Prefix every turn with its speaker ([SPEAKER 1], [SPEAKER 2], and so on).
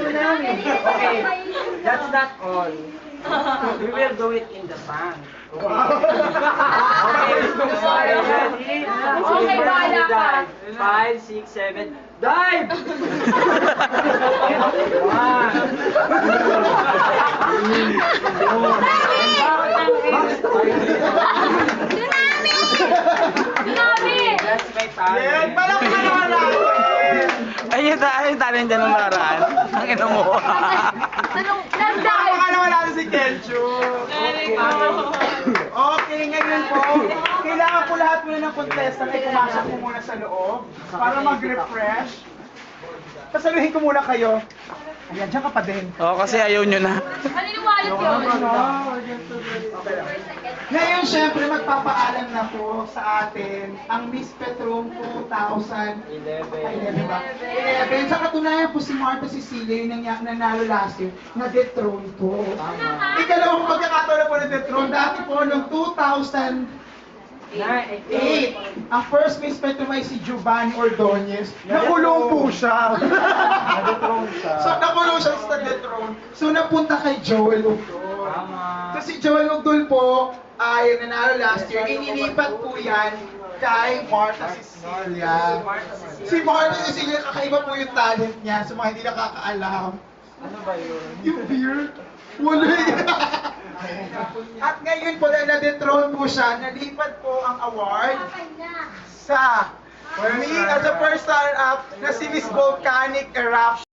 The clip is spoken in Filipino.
[SPEAKER 1] namin. Okay, that's not all. We will do it in the sun. Okay. Okay, sorry, ready?
[SPEAKER 2] Okay, bahala ka.
[SPEAKER 1] Five, six, seven, dive! One.
[SPEAKER 2] Tsunami! Tsunami!
[SPEAKER 1] That's my talent.
[SPEAKER 3] Yan, palakpakan naman natin.
[SPEAKER 4] Ayun, ta ayun talent dyan nung nakaraan. Ang ina mo.
[SPEAKER 2] Nagdahil?
[SPEAKER 3] Palakpakan naman natin si Kencho. Okay, ngayon po, kailangan po lahat muna ng contestant ay pumasok po muna sa loob para mag-refresh. Pasaluhin ko muna kayo. Ayan, dyan ka pa din.
[SPEAKER 4] Oo, kasi ayaw nyo na.
[SPEAKER 2] Ano yung wallet yun?
[SPEAKER 3] Ngayon, syempre, magpapaalam na po sa atin ang Miss Petron 2000
[SPEAKER 1] Eleven.
[SPEAKER 3] Ay, 11 ba? 11. Sa katunayan po si Marta Cecilia yung nangya- nanalo last year na dethrone po. Ikalawang pagkakataon po na dethrone. Dati po noong 2008,
[SPEAKER 1] Nine.
[SPEAKER 3] ang first Miss Petron ay si Giovanni Ordonez. Nakulong po siya.
[SPEAKER 1] Nag-throne siya.
[SPEAKER 3] so, nakulong siya sa dethrone. So, napunta kay Joel Ugdol.
[SPEAKER 1] Tama.
[SPEAKER 3] So, si Joel Ugdol po ay nanalo last year. Inilipat po yan kay Marta Cecilia. Si Marta Cecilia, kakaiba po yung talent niya sa mga hindi nakakaalam.
[SPEAKER 1] Ano ba yun?
[SPEAKER 3] Yung beer, wala yun. At ngayon po, na na-dethrone po siya, nalipat po ang award sa me as a first runner-up na si Miss Volcanic Eruption.